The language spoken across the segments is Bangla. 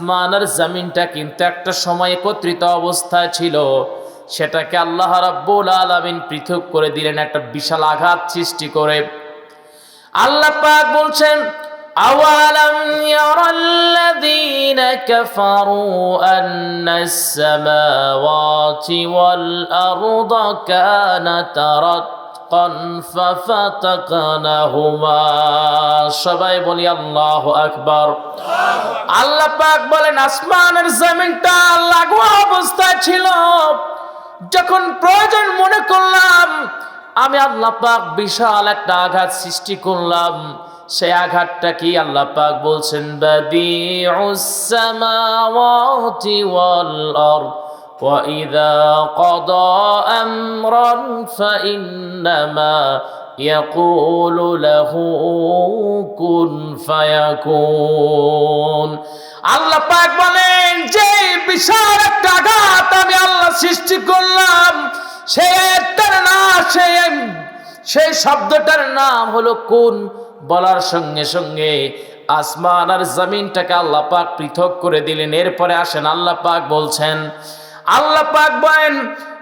আসমান আর জামিনটা কিন্তু একটা সময় একত্রিত অবস্থায় ছিল। সেটাকে আল্লাহ রাব্বুল আলামিন পৃথক করে দিলেন, একটা বিশাল আঘাত সৃষ্টি করে। আল্লাহ পাক বলছেন, আওয়ালাম ইয়ারাল্লাযীনা কাফারু আন্নাস সামাওয়াতি ওয়াল আরদা কানাতা সবাই বলি আল্লাহ আকবর। আল্লাহ পাক বলেন, আসমানের জমিনটা লাগোয়া অবস্থায় ছিল। যখন প্রয়োজন মনে করলাম, আমি আল্লাহ পাক বিশাল একটা আঘাত সৃষ্টি করলাম। সেই আঘাতটা কি আল্লাহ পাক বলছেন বাদি ওয়াল আরদ। وإذا قضى أمرا فإنما يقول له كن فيكون আল্লাহ পাক বলেন যে বিশাল একটা আঘাত আমি আল্লাহ সৃষ্টি করলাম সেই একটার না সেই সেই শব্দটার নাম হলো কোন বলার সঙ্গে সঙ্গে আসমান আর জমিনটাকে আল্লাহ পাক পৃথক করে দিলেন এরপরে আসেন আল্লাহ পাক বলছেন আল্লাহ পাক বলেন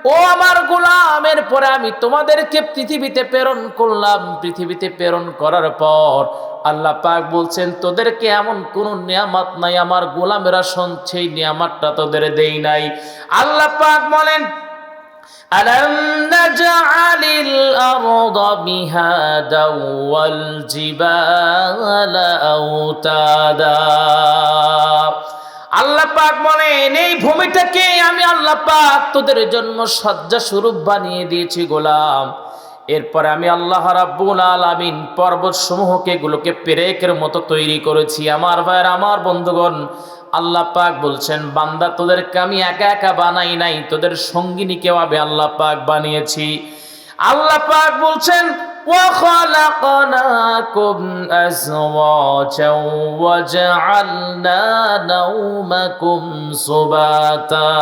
ও আমার গোলাম এরপরে আমি তোমাদেরকে পৃথিবীতে প্রেরণ করলাম পৃথিবীতে প্রেরণ করার পর আল্লাহ পাক বলছেন তোদেরকে এমন কোন নিয়ামত নাই আমার গোলামেরা শোন সেই নিয়ামতটা তোদের দেই নাই আল্লাহ পাক বলেন ألم نجعل الأرض مهادا والجبال أوتادا আল্লাহ পাক বলেন, এই ভূমিটাকে আমি আল্লাহ পাক তোদের জন্য সজ্জা স্বরূপ বানিয়ে দিয়েছি, গোলাম। এরপরে আমি আল্লাহ রাব্বুল আলামিন পর্বত সমূহকে এগুলোকে পেরেকের মতো তৈরি করেছি। আমার ভাইয়ের, আমার বন্ধুগণ আল্লাহ পাক বলছেন, বান্দা, তোদেরকে আমি একা একা বানাই নাই, তোদের সঙ্গিনীকেও আমি আল্লাহ পাক বানিয়েছি। আল্লাহ পাক বলছেন وخلقناكم أزواجا وجعلنا نومكم سباتا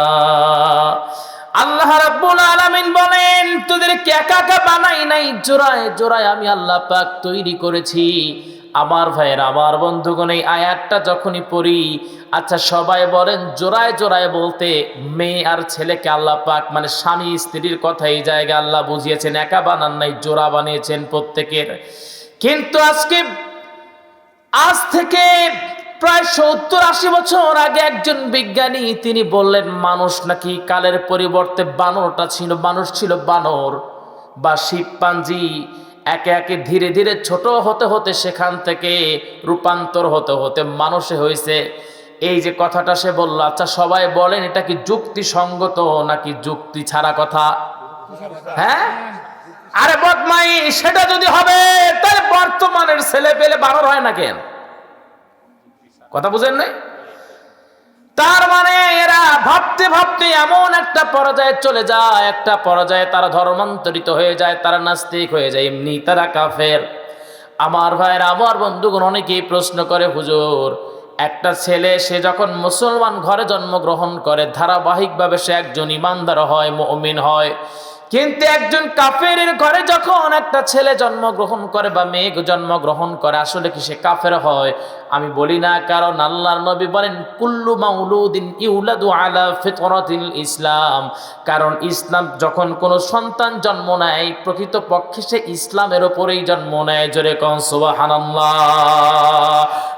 আল্লাহ রাব্বুল আলামিন বলেন তোদেরকে একা একা বানাই নাই জোড়ায় জোড়ায় আমি আল্লাহ পাক তৈরি করেছি আমার ভাইয়ের, আমার বন্ধুগণ, এই আয়াতটা যখনই পড়ি আচ্ছা সবাই বলেন, জোড়ায় জোড়ায় বলতে মেয়ে আর ছেলেকে আল্লাহ পাক মানে স্বামী স্ত্রীর কথা এই জায়গায় আল্লাহ বুঝিয়েছেন, একা বানান নাই, জোড়া বানিয়েছেন প্রত্যেকের। কিন্তু আজকে, আজ থেকে প্রায় সত্তর আশি বছর আগে একজন বিজ্ঞানী, তিনি বললেন, মানুষ নাকি কালের পরিবর্তে বানরটা ছিল, মানুষ ছিল বানর বা শিবপাঞ্জি একে একে ধীরে ধীরে ছোট হতে হতে সেখান থেকে রূপান্তর হতে হতে মানুষে হয়েছে। এই যে কথাটা সে বলল আচ্ছা সবাই বলেন, এটা কি যুক্তিসঙ্গত নাকি যুক্তি ছাড়া কথা? হ্যাঁ? আরে বদমাই সেটা যদি হবে, তাহলে বর্তমানের ছেলে পেলে বানর হয় না কেন? কথা বুঝেন নাই? তার মানে এরা ভাবতে ভাবতে এমন একটা পর্যায়ে চলে যায়, একটা পর্যায়ে তারা ধর্মান্তরিত হয়ে যায়, তারা নাস্তিক হয়ে যায়, এমনি তারা কাফের। আমার ভাইয়ের আমার বন্ধুগণ অনেকেই প্রশ্ন করে, হুজুর, একটা ছেলে, সে যখন মুসলমান ঘরে জন্মগ্রহণ করে, ধারাবাহিকভাবে সে একজন ইমানদার হয়, মমিন হয় কিন্তু একজন কাফের ঘরে যখন একটা ছেলে জন্মগ্রহণ করে বা মেয়ে জন্মগ্রহণ করে, আসলে কি সে কাফের হয়? আমি বলি না, কারণ আল্লাহর নবী বলেন, কুল্লু মাউলুদিন ইউলাদু আলা ফিতরাতিল ইসলাম। কারণ ইসলাম যখন কোনো সন্তান জন্ম নেয় প্রকৃত পক্ষে সে ইসলামের ওপরেই জন্ম নেয়। জোরে কন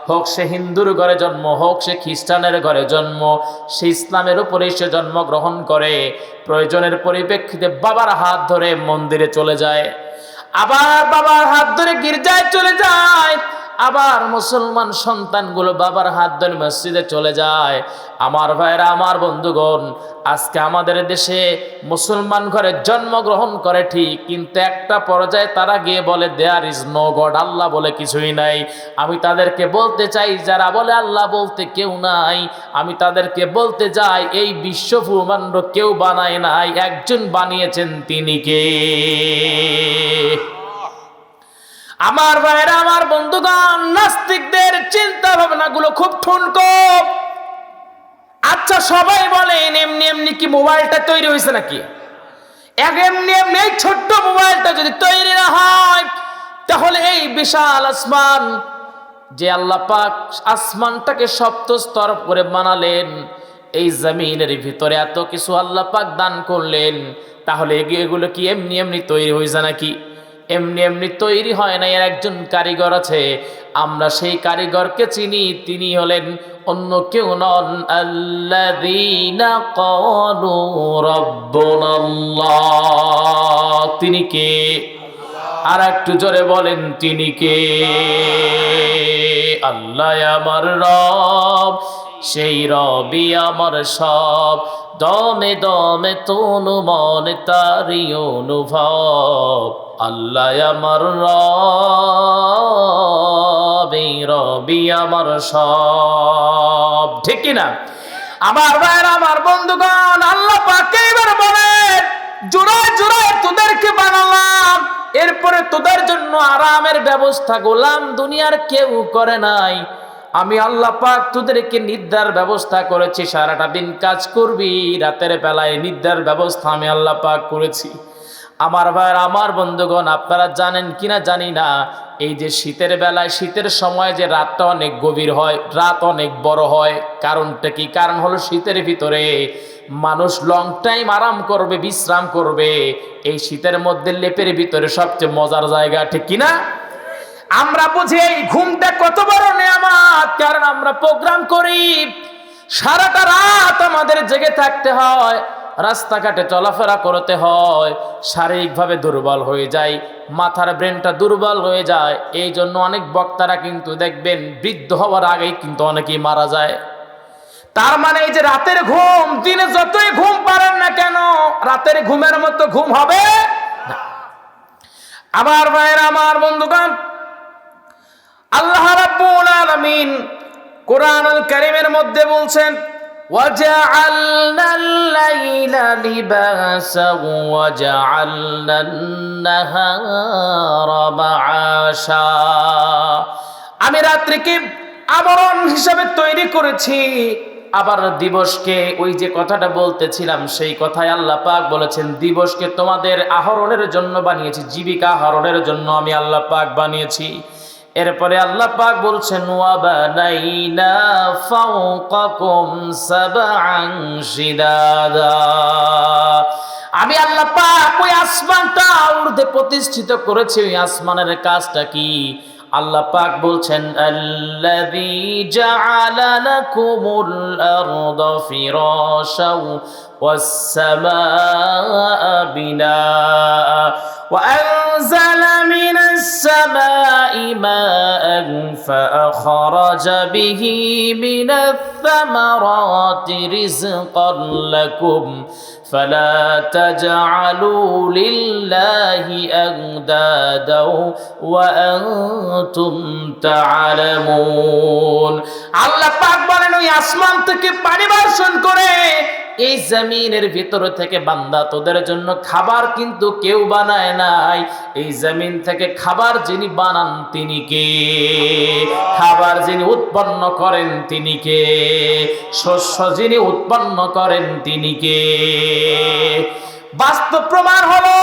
হোক সে হিন্দুর ঘরে জন্ম, হোক সে খ্রিস্টানের ঘরে জন্ম, সে ইসলামের উপরে সে জন্মগ্রহণ করে, প্রয়োজনের পরিপ্রেক্ষিতে বাবার হাত ধরে মন্দিরে চলে যায়। আবার বাবার হাত ধরে গির্জায় চলে যায়। আবার মুসলমান সন্তানগুলো বাবার হাত ধরে মসজিদে চলে যায়। আমার ভাইরা আমার বন্ধুগণ, আজকে আমাদের দেশে মুসলমান ঘরে জন্মগ্রহণ করে ঠিক, কিন্তু একটা পর্যায়ে তারা গিয়ে বলে দেয়ার ইজ নো গড আল্লাহ বলে কিছুই নাই। আমি তাদেরকে বলতে চাই, যারা বলে, আল্লাহ বলতে কেউ নাই। আমি তাদেরকে বলতে যাই, এই বিশ্ব ব্রহ্মাণ্ড কেউ বানায় নাই, একজন বানিয়েছেন তিনি কে? আমার ভাইরা আমার বন্ধুগণ, নাস্তিকদের চিন্তা ভাবনা গুলো খুব ঠুনকো। আচ্ছা সবাই বলেন, এমনি এমনি কি মোবাইলটা তৈরি হয়েছে নাকি? এক এমনি এমনি এই ছোট্ট মোবাইলটা যদি তৈরি না হয়, তাহলে এই বিশাল আসমান, যে আল্লাহ পাক আসমানটাকে সপ্ত স্তর করে বানালেন, এই জমিনের ভিতরে এত কিছু আল্লাহ পাক দান করলেন, তাহলে এগুলো কি এমনি এমনি তৈরি হয়েছে নাকি? এমনি এমনি তৈরি হয় না এর একজন কারিগর আছে। আমরা সেই কারিগরকে চিনি, তিনি হলেন অন্য কেউ নন। তিনি কে? আর একটু জোরে বলেন, তিনি কে? আল্লাহ আমার রব। সেই রবি আমার সব। দমে দমে তনু মনে তারি অনুভব। আল্লাহ আমার রব রবি আমার সব। ঠিক কিনা? আমার ভাইয়ের, আমার বন্ধুগণ, আল্লাহ পাকে এবার বলেন জোড়ায় জোড়ায় তোদেরকে বানালাম। এরপরে তোদের জন্য আরামের ব্যবস্থা গোলাম দুনিয়ার কেউ করে নাই। আমি আল্লাহ পাক তোদেরকে নিদ্রার ব্যবস্থা করেছি, সারাটা দিন কাজ করবি, রাতের বেলায় নিদ্রার ব্যবস্থা আমি আল্লাহ পাক করেছি। আমার ভাইয়ের, আমার বন্ধুগণ, আপনারা জানেন কিনা জানি না, এই যে শীতের বেলায়, শীতের সময় যে রাতটা অনেক গভীর হয়, রাত অনেক বড় হয়, কারণটা কি? কারণ হলো শীতের ভিতরে মানুষ লং টাইম আরাম করবে, বিশ্রাম করবে, এই শীতের মধ্যে লেপের ভিতরে সবচেয়ে মজার জায়গা ঠিক কিনা? আমরা বুঝি এই ঘুমটা কত বড় নেয়ামাত, কারণ আমরা প্রোগ্রাম করি, সারাটা রাত আমাদের জেগে থাকতে হয়, রাস্তাঘাটে চলাফেরা করতে হয়, শারীরিকভাবে দুর্বল হয়ে যায় মাথার ব্রেনটা দুর্বল হয়ে যায়, এই জন্য অনেক বক্তারা কিন্তু দেখবেন বৃদ্ধ হওয়ার আগেই কিন্তু অনেকেই মারা যায় তার মানে এই যে রাতের ঘুম, দিনে যতই ঘুম পারেন না কেন, রাতের ঘুমের মতো ঘুম হবে। আমার ভাইয়ের, আমার বন্ধুগণ আল্লাহ রাব্বুল আলামিন কোরআনুল কারীমের মধ্যে বলছেন وجعلنا الليل لباسا وجعلنا النهار معاشا আমি রাত্রিকে আবরণ হিসাবে তৈরি করেছি আবার দিবসকে ওই যে কথাটা বলতেছিলাম সেই কথায় আল্লাহ পাক বলেছেন দিবসকে তোমাদের আহরণের জন্য বানিয়েছি জীবিকা আহরণের জন্য আমি আল্লাহ পাক বানিয়েছি এরপরে আল্লাহ পাক বলছেন আমি আল্লাহ পাক ওই আসমানটা উর্ধে প্রতিষ্ঠিত করেছি, ওই আসমানের কাজটা কি? আল্লাহ পাক বলছেন আল্লাহ ماء فأخرج به من الثمرات رزقا لكم فلا تجعلوا لله أندادا وأنتم تعلمون আল্লাহ পাক বলেন ওই আসমান থেকে পানি বর্ষণ করে এই জমিনের ভিতর থেকে বান্দা তোদের জন্য খাবার কিন্তু কেউ বানায় নাই। এই জমিন থেকে খাবার যিনি বানান তিনি কে? খাবার যিনি উৎপন্ন করেন তিনি কে? শস্য যিনি উৎপন্ন করেন তিনি কে? বাস্তব প্রমাণ হলো,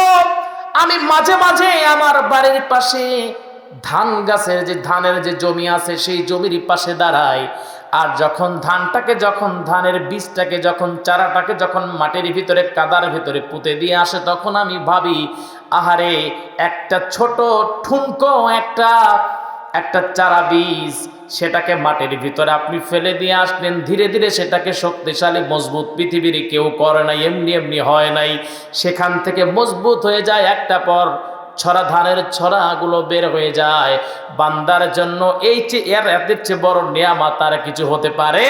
আমি মাঝে মাঝে আমার বাড়ির পাশে ধান গাছের যে ধানের যে জমি আছে, সেই জমির পাশে দাঁড়াই। আর যখন ধানটাকে যখন, ধানের বীজটাকে যখন, চারাটাকে যখন মাটির ভিতরে, কাদার ভিতরে পুঁতে দিয়ে আসে, তখন আমি ভাবি, আহারে, একটা ছোট ঠুনকো, একটা একটা চারা বীজ, সেটাকে মাটির ভিতরে আপনি ফেলে দিয়ে আসলেন, ধীরে ধীরে সেটাকে শক্তিশালী, মজবুত পৃথিবীর কেউ করে নাই, এমনি এমনি হয় নাই। সেখান থেকে মজবুত হয়ে যায় একটা পর ছড়া ধানের ছড়াগুলো বের হয়ে যায়। বান্দার জন্য এই চেয়ে এর এদের চেয়ে বড় নিয়ামা তার কিছু হতে পারে